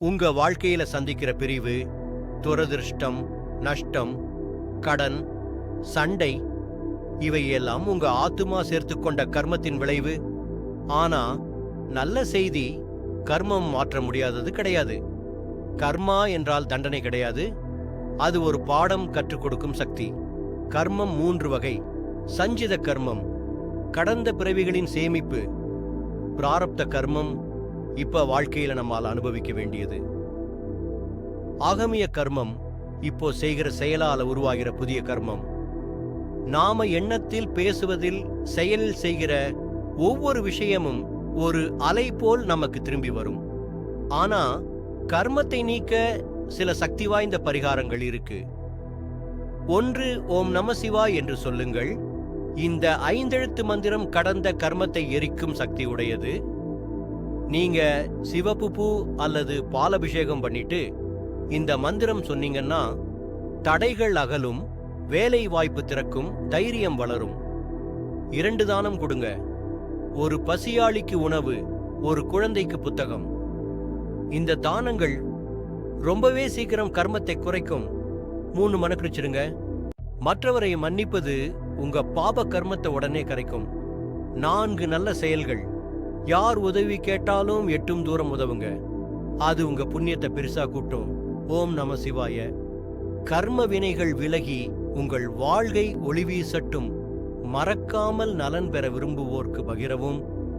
உங்க வாழ்க்கையில சந்திக்கிற பிரிவு துரதிருஷ்டம் நஷ்டம் கடன் சண்டை இவையெல்லாம் உங்க ஆத்துமா சேர்த்துக்கொண்ட கர்மத்தின் விளைவு. ஆனா நல்ல செய்தி கர்மம் மாற்ற முடியாதது கிடையாது. கர்மா என்றால் தண்டனை கிடையாது. அது ஒரு பாடம் கற்றுக் கொடுக்கும் சக்தி. கர்மம் மூன்று வகை. சஞ்சித கர்மம் கடந்த பிறவிகளின் சேமிப்பு பிராரப்த கர்மம் இப்ப வாழ்க்கையில நம்மால் அனுபவிக்க வேண்டியது. ஆகமிய கர்மம் இப்போ செய்கிற செயலால உருவாகிற புதிய கர்மம். நாம எண்ணத்தில் பேசுவதில் செயலில் செய்கிற ஒவ்வொரு விஷயமும் ஒரு அலை போல் நமக்கு திரும்பி வரும். ஆனா கர்மத்தை நீக்க சில சக்தி வாய்ந்த பரிகாரங்கள் இருக்கு. ஒன்று ஓம் நம சிவாய் என்று சொல்லுங்கள். இந்த ஐந்தெழுத்து மந்திரம் கடந்த கர்மத்தை எரிக்கும் சக்தி உடையது. நீங்க சிவப்பு பூ அல்லது பாலபிஷேகம் பண்ணிட்டு இந்த மந்திரம் சொன்னீங்கன்னா தடைகள் அகலும் வேலை வாய்ப்பு திறக்கும் தைரியம் வளரும். இரண்டு தானம் கொடுங்க. ஒரு பசியாளிக்கு உணவு ஒரு குழந்தைக்கு புத்தகம். இந்த தானங்கள் ரொம்பவே சீக்கிரம் கர்மத்தை குறைக்கும். மூணு மனக்குறிச்சிருங்க. மற்றவரை மன்னிப்பது உங்க பாப கர்மத்தை உடனே கரைக்கும். நான்கு நல்ல செயல்கள். யார் உதவி கேட்டாலும் எட்டும் தூரம் உதவுங்க. அது உங்க புண்ணியத்தை பெருசா கூட்டும். ஓம் நம சிவாய. கர்ம வினைகள் விலகி உங்கள் வாழ்கை ஒளி வீசட்டும். மறக்காமல் நலன் பெற விரும்புவோர்க்கு பகிரவும்.